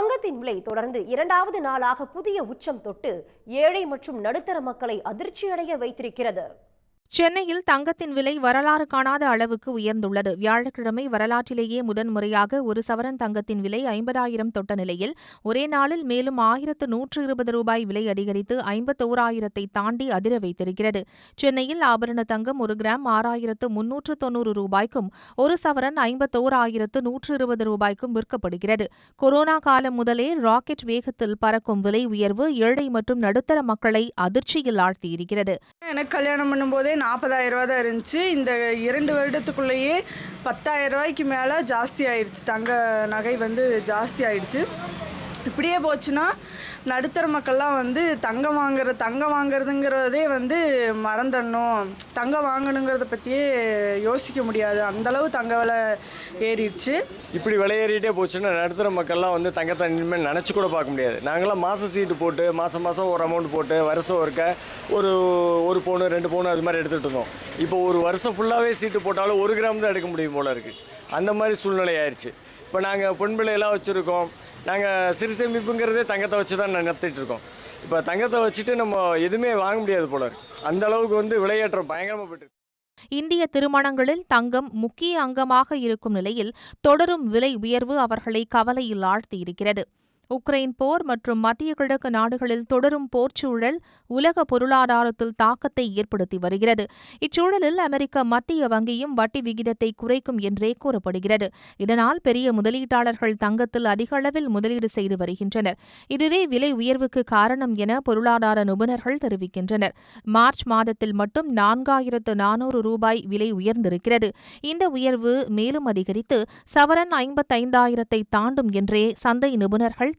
தங்கத்தின் விலை தொடர்ந்து இரண்டாவது நாளாக புதிய உச்சம் தொட்டு ஏழை மற்றும் நடுத்தர மக்களை அதிர்ச்சியடைய வைத்திருக்கிறது. சென்னையில் தங்கத்தின் விலை வரலாறு காணாத அளவுக்கு உயர்ந்துள்ளது. வியாழக்கிழமை வரலாற்றிலேயே முதன்முறையாக ஒரு சவரன் தங்கத்தின் விலை ஐம்பதாயிரம் தொட்ட நிலையில் ஒரே நாளில் மேலும் ஆயிரத்து நூற்று இருபது ரூபாய் விலை அதிகரித்து ஐம்பத்தோராயிரத்தை தாண்டி அதிர வைத்திருக்கிறது. சென்னையில் ஆபரண தங்கம் ஒரு கிராம் ஆறாயிரத்து முன்னூற்று தொன்னூறு ரூபாய்க்கும் ஒரு சவரன் ஐம்பத்தோராயிரத்து நூற்று இருபது ரூபாய்க்கும் விற்கப்படுகிறது. கொரோனா காலம் முதலே ராக்கெட் வேகத்தில் பறக்கும் விலை உயர்வு ஏழை மற்றும் நடுத்தர மக்களை அதிர்ச்சியில் ஆழ்த்தியிருக்கிறது. எனக்கு கல்யாணம் பண்ணும்போதே நாற்பதாயிரம் ரூபா தான் இருந்துச்சு. இந்த இரண்டு வருடத்துக்குள்ளேயே பத்தாயிரம் ரூபாய்க்கு மேலே ஜாஸ்தி ஆயிடுச்சு தங்க நகை வந்து ஜாஸ்தி ஆயிடுச்சு இப்படியே போச்சுன்னா நடுத்தர மக்கள்லாம் வந்து தங்கம் வாங்குற தங்கம் வாங்குறதுங்கிறதே வந்து மறந்துடணும். தங்கம் வாங்கணுங்கிறத பற்றியே யோசிக்க முடியாது. அந்தளவு தங்க விலை ஏறிடுச்சு. இப்படி விலையேறிட்டே போச்சுன்னா நடுத்தர மக்கள்லாம் வந்து தங்கத்தை இனிமேல் நினச்சி கூட பார்க்க முடியாது. நாங்களாம் மாத சீட்டு போட்டு மாதம் மாதம் ஒரு அமௌண்ட் போட்டு வருஷம் ஒருக்க ஒரு ஒரு பவுனு ரெண்டு பவுனு அது மாதிரி எடுத்துகிட்டு இருந்தோம். இப்போ ஒரு வருஷம் ஃபுல்லாகவே சீட்டு போட்டாலும் ஒரு கிராம் தான் எடுக்க முடியும் போல இருக்குது அந்த மாதிரி சூழ்நிலை ஆயிடுச்சு இப்போ நாங்கள் பொன் பிள்ளையெல்லாம் வச்சுருக்கோம். நாங்கள் சிறு சேமிப்புங்கிறதே தங்கத்தை வச்சு தான் நடத்திட்டு இருக்கோம் இப்போ தங்கத்தை வச்சுட்டு நம்ம எதுவுமே வாங்க முடியாது போல இருக்கு. அந்த அளவுக்கு வந்து விலையேற்றம் பயங்கரமாக போயிட்டு இந்திய திருமணங்களில் தங்கம் முக்கிய அங்கமாக இருக்கும் நிலையில் தொடரும் விலை உயர்வு அவர்களை கவலையில் ஆழ்த்தியிருக்கிறது உக்ரைன் போர் மற்றும் மத்திய கிழக்கு நாடுகளில் தொடரும் போர்ச்சூழல் உலக பொருளாதாரத்தில் தாக்கத்தை ஏற்படுத்தி வருகிறது. இச்சூழலில் அமெரிக்க மத்திய வங்கியும் வட்டி விகிதத்தை குறைக்கும் என்றே கூறப்படுகிறது. இதனால் பெரிய முதலீட்டாளர்கள் தங்கத்தில் அதிக அளவில் முதலீடு செய்து வருகின்றனர். இதுவே விலை உயர்வுக்கு காரணம் என பொருளாதார நிபுணர்கள் தெரிவிக்கின்றனர். மார்ச் மாதத்தில் மட்டும் நான்காயிரத்து நானூறு ரூபாய் விலை உயர்ந்திருக்கிறது. இந்த உயர்வு மேலும் அதிகரித்து சவரன் ஐம்பத்தைந்தாயிரத்தை தாண்டும் என்றே சந்தை நிபுணர்கள்